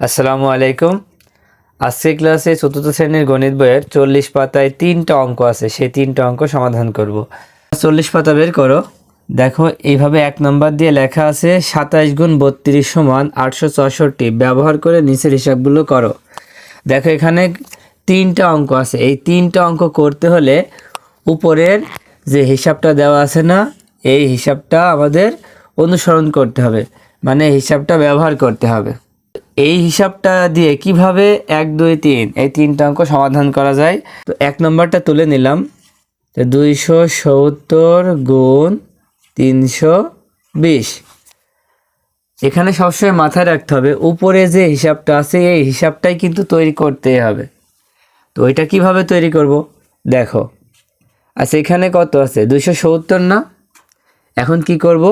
আসসালামু আলাইকুম। আজকে ক্লাসে চতুর্থ শ্রেণির গণিত বইয়ের চল্লিশ পাতায় তিনটা অঙ্ক আছে, সেই তিনটা অঙ্ক সমাধান করব। চল্লিশ পাতা বের করো। দেখো, এইভাবে এক নম্বর দিয়ে লেখা আছে সাতাইশ গুণ বত্রিশ সমান আটশো চৌষট্টি। ব্যবহার করে নিচের হিসাবগুলো করো। দেখো, এখানে তিনটা অঙ্ক আছে। এই তিনটা অঙ্ক করতে হলে উপরের যে হিসাবটা দেওয়া আছে না, এই হিসাবটা আমাদের অনুসরণ করতে হবে। মানে হিসাবটা ব্যবহার করতে হবে। এই হিসাবটা দিয়ে কীভাবে এক, দুই, তিন, এই তিনটা অঙ্ক সমাধান করা যায়? তো এক নম্বরটা তুলে নিলাম। তো দুইশো সত্তর গুণ তিনশো বিশ। এখানে সবসময় মাথায় রাখতে হবে, উপরে যে হিসাবটা আছে, এই হিসাবটাই কিন্তু তৈরি করতেই হবে। তো ওইটা কীভাবে তৈরি করব? দেখো। আচ্ছা এখানে কত আছে? দুশো সত্তর না? এখন কি করব?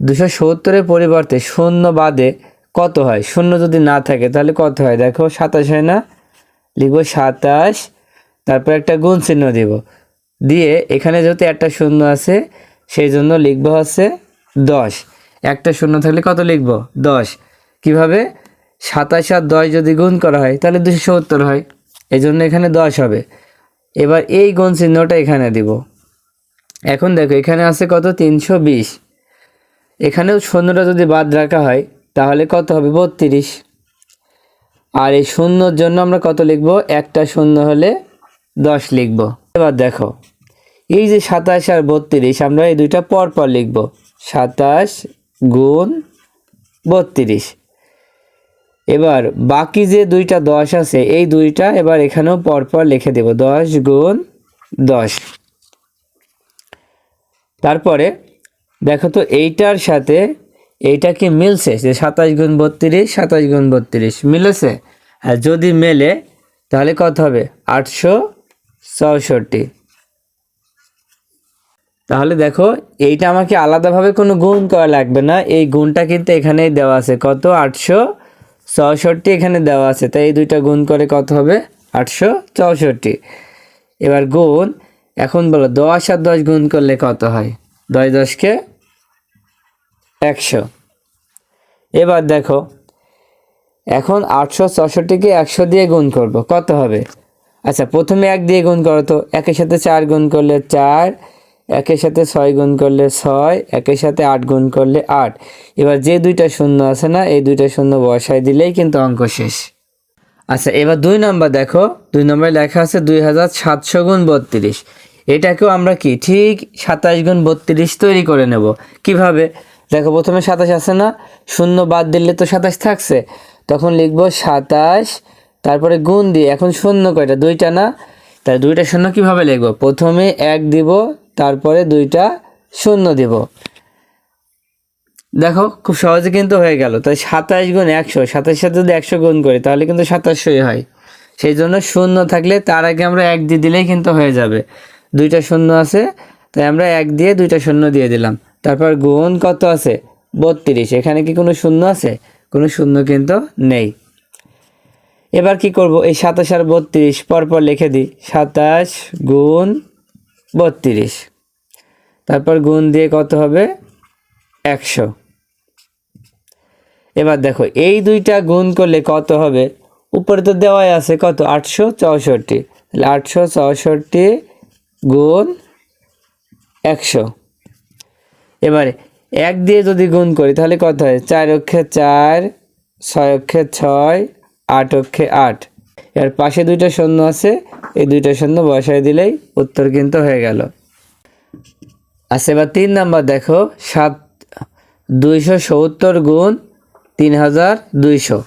দুশো সত্তরের পরিবর্তে শূন্য বাদে কত হয়? শূন্য যদি না থাকে, তাহলে কত হয়? দেখো, সাতাশ হয় না? লিখব সাতাশ। তারপর একটা গুণ চিহ্ন দিব। দিয়ে এখানে যেহেতু একটা শূন্য আছে, সেই জন্য লিখব হচ্ছে দশ। একটা শূন্য থাকলে কত লিখব? দশ। কীভাবে? সাতাশ আর দশ যদি গুণ করা হয়, তাহলে দুশো সত্তর হয়। এই জন্য এখানে দশ হবে। এবার এই গুণ চিহ্নটা এখানে দিব। এখন দেখো, এখানে আছে কত? তিনশো বিশ। এখানেও শূন্যটা যদি বাদ রাখা হয় তাহলে কত হবে? বত্রিশ। আর এই শূন্যর জন্য আমরা কত লিখব? একটা শূন্য হলে দশ লিখব। এবার দেখো, এই যে সাতাশ আর বত্রিশ, আমরা এই দুইটা পর পর লিখব। সাতাশ গুণ বত্রিশ। এবার বাকি যে দুইটা দশ আছে, এই দুইটা এবার এখানেও পরপর লিখে দেব। দশ গুণ দশ। তারপরে দেখো তো, এইটার সাথে এইটা কি মিলছে যে সাতাশ গুণ বত্রিশ, সাতাশ গুণ বত্রিশ, মিলেছে? আর যদি মেলে, তাহলে কত হবে? আটশো চৌষট্টি। তাহলে দেখো, এইটা আমাকে আলাদাভাবে কোনো গুণ করা লাগবে না। এই গুণটা কিন্তু এখানেই দেওয়া আছে। কত? আটশো চৌষট্টি এখানে দেওয়া আছে। তাই এই দুইটা গুণ করে কত হবে? আটশো চৌষট্টি। এবার গুণ, এখন বলো, দশ আর দশ গুণ করলে কত হয়? দশ দশকে একশো। এবার দেখো, এখন আটশো চৌষট্টিকে একশো দিয়ে গুণ করব, কত হবে? আচ্ছা প্রথমে এক দিয়ে গুণ করো তো, একের সাথে চার গুণ করলে চার, একের সাথে ছয় গুণ করলে ছয়, একের সাথে আট গুণ করলে আট। এবার যে দুইটা শূন্য আছে না, এই দুইটা শূন্য বসায় দিলেই কিন্তু অঙ্ক শেষ। আচ্ছা এবার দুই নম্বর দেখো, দুই নম্বরে লেখা আছে দুই হাজার সাতশো গুণ বত্রিশ। এটাকেও আমরা কি, ঠিক সাতাশ গুণ বত্রিশ তৈরি করে নেব। কীভাবে? দেখো প্রথমে সাতাশ আছে না? শূন্য বাদ দিলে তো সাতাশ থাকছে। তখন লিখব সাতাশ, তারপরে গুণ দিয়ে, এখন শূন্য কয়টা? দুইটা না? তাই দুইটা শূন্য কীভাবে লিখব? প্রথমে এক দিব, তারপরে দুইটা শূন্য দিব। দেখো, খুব সহজে কিন্তু হয়ে গেল। তাই সাতাশ গুণ একশো সাতাশ সাথে যদি একশো গুণ করি, তাহলে কিন্তু সাতাশই হয়। সেই জন্য শূন্য থাকলে তার আগে আমরা এক দিয়ে দিলেই কিন্তু হয়ে যাবে। দুইটা শূন্য আছে, তাই আমরা এক দিয়ে দুইটা শূন্য দিয়ে দিলাম। তারপর গুণ কত আছে? বত্রিশ। এখানে কি কোনো শূন্য আছে? কোনো শূন্য কিন্তু নেই। এবার কি করব? এই সাতাশ আর বত্রিশ পরপর লিখে দিই। সাতাশ গুণ বত্রিশ। তারপর গুণ দিয়ে কত হবে? একশো। এবার দেখো, এই দুইটা গুণ করলে কত হবে? উপরে তো দেওয়াই আছে কত? আটশো চৌষট্টি। তাহলে আটশো চৌষট্টি গুণ একশো। এবারে, এক দিয়ে যদি গুণ করি, তাহলে কত হয়? চার অক্ষে চার, ছয় অক্ষে ছয়, আট অক্ষে আট। এর পাশে দুইটা শূন্য আছে, এই দুইটা শূন্য বসায় দিলেই উত্তর কিন্তু হয়ে গেল। আচ্ছা এবার তিন নাম্বার দেখো, সাত, দুইশো সত্তর গুণ তিন হাজার দুইশো।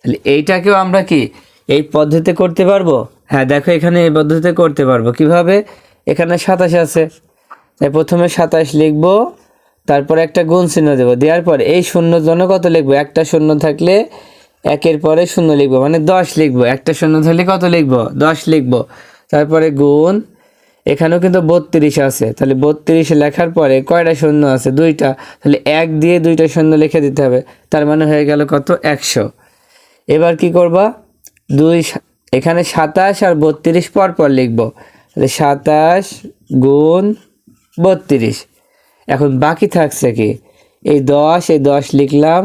তাহলে এইটাকেও আমরা কি, এই পদ্ধতিতে করতে পারব? হ্যাঁ দেখো এখানে এই পদ্ধতিতে করতে পারব। কীভাবে? এখানে সাতাশ আছে। তাই প্রথমে সাতাশ লিখব। তারপর একটা গুণ চিহ্ন দেবো। দেওয়ার পর এই শূন্যর জন্য কত লিখব? একটা শূন্য থাকলে একের পরে শূন্য লিখব। মানে দশ লিখব। একটা শূন্য থাকলে কত লিখব? দশ লিখব। তারপরে গুণ, এখানেও কিন্তু বত্রিশ আছে। তাহলে বত্রিশ লেখার পরে কয়টা শূন্য আছে? দুইটা। তাহলে এক দিয়ে দুইটা শূন্য লিখে দিতে হবে। তার মানে হয়ে গেল কত? একশো। এবার কি করবা? দুই এখানে সাতাশ আর বত্রিশ পর পর লিখব। তাহলে সাতাশ গুণ বত্রিশ। এখন বাকি থাকছে কি? এই দশ এই দশ লিখলাম,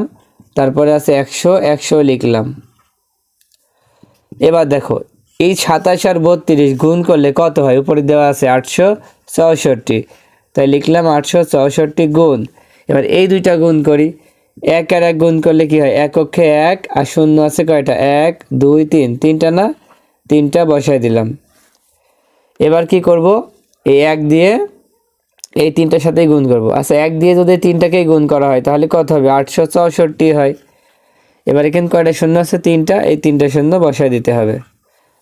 তারপরে আছে একশো একশো লিখলাম। এবার দেখো, এই সাতাশ আর বত্রিশ গুণ করলে কত হয়? উপরে দেওয়া আছে আটশো চৌষট্টি। তাই লিখলাম আটশো চৌষট্টি গুণ। এবার এই দুইটা গুণ করি। এক আর এক গুণ করলে কি হয়? এক অক্ষে এক, আর শূন্য আছে কয়টা? এক, দুই, তিন। তিনটা না? তিনটা বসাই দিলাম। এবার কি করব? এই এক দিয়ে এই তিনটার সাথেই গুণ করব। আচ্ছা এক দিয়ে যদি তিনটাকেই গুণ করা হয়, তাহলে কত হবে? আটশো চৌষট্টি হয়। এবার এখানে কয়টা শূন্য আছে? তিনটা। এই তিনটা শূন্য বসায় দিতে হবে।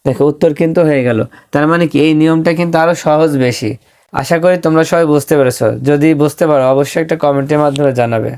দেখো, উত্তর কিন্তু হয়ে গেল। তার মানে কি? এই নিয়মটা কিন্তু আরও সহজ বেশি। আশা করি তোমরা সবাই বুঝতে পেরেছ। যদি বুঝতে পারো, অবশ্যই একটা কমেন্টের মাধ্যমে জানাবে।